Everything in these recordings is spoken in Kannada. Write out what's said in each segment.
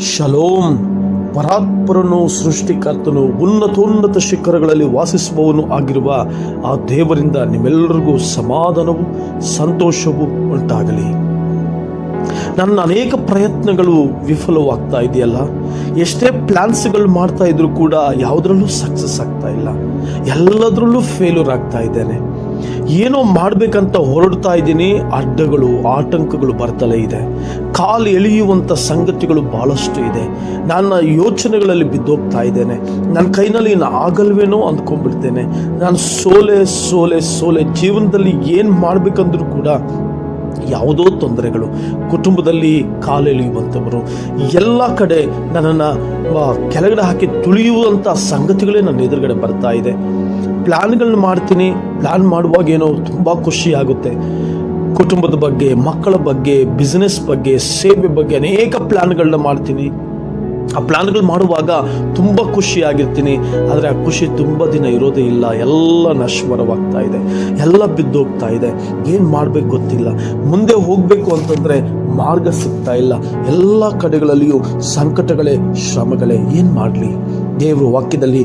ಶಲೋಮ್ ಪರಾತ್ಪರನು, ಸೃಷ್ಟಿಕರ್ತನು, ಉನ್ನತೋನ್ನತ ಶಿಖರಗಳಲ್ಲಿ ವಾಸಿಸುವವನು ಆಗಿರುವ ಆ ದೇವರಿಂದ ನಿಮ್ಮೆಲ್ಲರಿಗೂ ಸಮಾಧಾನವು ಸಂತೋಷವೂ ಉಂಟಾಗಲಿ. ನನ್ನ ಅನೇಕ ಪ್ರಯತ್ನಗಳು ವಿಫಲವಾಗ್ತಾ ಇದೆಯಲ್ಲ? ಎಷ್ಟೇ ಪ್ಲ್ಯಾನ್ಸ್ಗಳು ಮಾಡ್ತಾ ಇದ್ರು ಕೂಡ ಯಾವುದರಲ್ಲೂ ಸಕ್ಸಸ್ ಆಗ್ತಾ ಇಲ್ಲ. ಎಲ್ಲದರಲ್ಲೂ ಫೇಲ್ಯೂರ್ ಆಗ್ತಾ ಇದ್ದೇನೆ. ಏನೋ ಮಾಡಬೇಕಂತ ಹೊರಡ್ತಾ ಇದ್ದೀನಿ. ಅಡ್ಡಗಳು, ಆತಂಕಗಳು ಬರ್ತಲೇ ಇದೆ. ಕಾಲು ಎಳೆಯುವಂಥ ಸಂಗತಿಗಳು ಭಾಳಷ್ಟು ಇದೆ. ನನ್ನ ಯೋಚನೆಗಳಲ್ಲಿ ಬಿದ್ದೋಗ್ತಾ ಇದ್ದೇನೆ. ನನ್ನ ಕೈನಲ್ಲಿ ಇನ್ನು ಆಗಲ್ವೇನೋ ಅಂದ್ಕೊಂಡ್ಬಿಡ್ತೇನೆ. ನಾನು ಸೋಲೆ ಸೋಲೆ ಸೋಲೆ. ಜೀವನದಲ್ಲಿ ಏನು ಮಾಡಬೇಕಂದ್ರೂ ಕೂಡ ಯಾವುದೋ ತೊಂದರೆಗಳು. ಕುಟುಂಬದಲ್ಲಿ ಕಾಲೆಳೆಯುವಂಥವರು ಎಲ್ಲ ಕಡೆ ನನ್ನನ್ನು ಕೆಳಗಡೆ ಹಾಕಿ ತುಳಿಯುವಂಥ ಸಂಗತಿಗಳೇ ನನ್ನ ಎದುರುಗಡೆ ಬರ್ತಾ ಇದೆ. ಪ್ಲ್ಯಾನ್ಗಳನ್ನ ಮಾಡ್ತೀನಿ. ಪ್ಲ್ಯಾನ್ ಮಾಡುವಾಗ ಏನೋ ತುಂಬ ಖುಷಿ ಆಗುತ್ತೆ ಕುಟುಂಬದ ಬಗ್ಗೆ, ಮಕ್ಕಳ ಬಗ್ಗೆ ಬಿಸ್ನೆಸ್ ಬಗ್ಗೆ, ಸೇವೆ ಬಗ್ಗೆ ಅನೇಕ ಪ್ಲ್ಯಾನ್ಗಳನ್ನ ಮಾಡ್ತೀನಿ. ಆ ಪ್ಲಾನ್ಗಳು ಮಾಡುವಾಗ ತುಂಬ ಖುಷಿಯಾಗಿರ್ತೀನಿ. ಆದರೆ ಆ ಖುಷಿ ತುಂಬ ದಿನ ಇರೋದೇ ಇಲ್ಲ. ಎಲ್ಲ ನಶ್ವರವಾಗ್ತಾ ಇದೆ. ಎಲ್ಲ ಬಿದ್ದೋಗ್ತಾ ಇದೆ. ಏನು ಮಾಡಬೇಕು ಗೊತ್ತಿಲ್ಲ. ಮುಂದೆ ಹೋಗಬೇಕು ಅಂತಂದರೆ ಮಾರ್ಗ ಸಿಗ್ತಾ ಇಲ್ಲ. ಎಲ್ಲ ಕಡೆಗಳಲ್ಲಿಯೂ ಸಂಕಟಗಳೇ, ಶ್ರಮಗಳೇ. ಏನು ಮಾಡಲಿ? ದೇವರು ವಾಕ್ಯದಲ್ಲಿ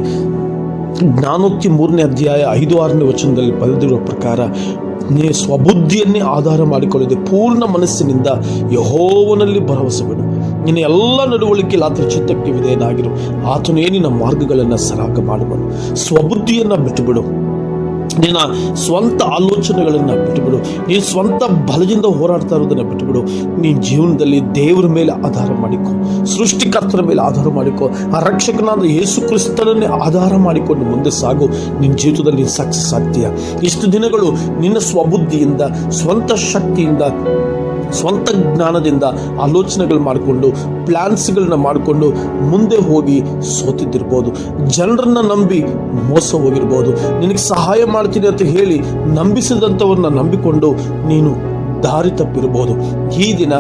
ಜ್ಞಾನೋಕ್ತಿ ಮೂರನೇ ಅಧ್ಯಾಯ ಐದು ಆರನೇ ವಚನದಲ್ಲಿ ಬರೆದಿರುವ ಪ್ರಕಾರ ನೀ ಸ್ವಬುದ್ಧಿಯನ್ನೇ ಆಧಾರ ಮಾಡಿಕೊಳ್ಳದೆ ಪೂರ್ಣ ಮನಸ್ಸಿನಿಂದ ಯಹೋವನಲ್ಲಿ ಭರವಸೆ ಬಿಡು ನಿನ್ನ ಎಲ್ಲ ನಡವಳಿಕೆ ಆತನ ಚಿತ್ತಕ್ಕೆ ವಿಧೇಯನಾಗಿರು. ಆತನು ಏನಿನ ಮಾರ್ಗಗಳನ್ನು ಸರಾಗ ಮಾಡುವನು ಸ್ವಬುದ್ಧಿಯನ್ನು ಬಿಟ್ಟುಬಿಡು. ನಿನ್ನ ಸ್ವಂತ ಆಲೋಚನೆಗಳನ್ನು ಬಿಟ್ಟುಬಿಡು. ನೀನು ಸ್ವಂತ ಬಲದಿಂದ ಹೋರಾಡ್ತಾ ಇರೋದನ್ನು ಬಿಟ್ಟುಬಿಡು. ನೀನು ಜೀವನದಲ್ಲಿ ದೇವರ ಮೇಲೆ ಆಧಾರ ಮಾಡಿಕೊ. ಸೃಷ್ಟಿಕರ್ತರ ಮೇಲೆ ಆಧಾರ ಮಾಡಿಕೊ. ಆ ರಕ್ಷಕನಾದ ಯೇಸು ಕ್ರಿಸ್ತನನ್ನೇ ಆಧಾರ ಮಾಡಿಕೊಂಡು ಮುಂದೆ ಸಾಗು. ನಿನ್ನ ಜೀವಿತದಲ್ಲಿ ಸಕ್ಸಸ್ ಆಗ್ತೀಯ. ಇಷ್ಟು ದಿನಗಳು ನಿನ್ನ ಸ್ವಬುದ್ಧಿಯಿಂದ, ಸ್ವಂತ ಶಕ್ತಿಯಿಂದ ಸ್ವಂತ ಜ್ಞಾನದಿಂದ ಆಲೋಚನೆಗಳು ಮಾಡಿಕೊಂಡು ಪ್ಲ್ಯಾನ್ಸ್ಗಳನ್ನ ಮಾಡಿಕೊಂಡು ಮುಂದೆ ಹೋಗಿ ಸೋತಿದ್ದಿರ್ಬೋದು. ಜನರನ್ನ ನಂಬಿ ಮೋಸ ಹೋಗಿರ್ಬೋದು. ನಿನಗೆ ಸಹಾಯ ಮಾಡ್ತೀನಿ ಅಂತ ಹೇಳಿ ನಂಬಿಸಿದಂಥವ್ರನ್ನ ನಂಬಿಕೊಂಡು ನೀನು ದಾರಿ ತಪ್ಪಿರ್ಬೋದು. ಈ ದಿನ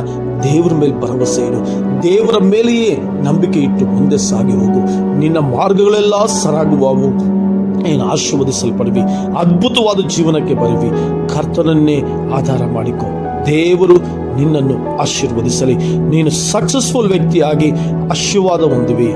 ದೇವರ ಮೇಲೆ ಭರವಸೆ ಇಡು. ದೇವರ ಮೇಲೆಯೇ ನಂಬಿಕೆ ಇಟ್ಟು ಮುಂದೆ ಸಾಗಿ ಹೋಗು. ನಿನ್ನ ಮಾರ್ಗಗಳೆಲ್ಲ ಸರಾಗುವವು. ನೀನು ಆಶೀರ್ವದಿಸಲ್ಪಡುವಿ. ಅದ್ಭುತವಾದ ಜೀವನಕ್ಕೆ ಬರುವಿ. ಕರ್ತನನ್ನೇ ಆಧಾರ ಮಾಡಿಕೊ. ದೇವರು ನಿನ್ನನ್ನು ಆಶೀರ್ವದಿಸಲಿ. ನೀನು ಸಕ್ಸಸ್ಫುಲ್ ವ್ಯಕ್ತಿಯಾಗಿ ಆಶೀರ್ವಾದ ಹೊಂದುವಿ.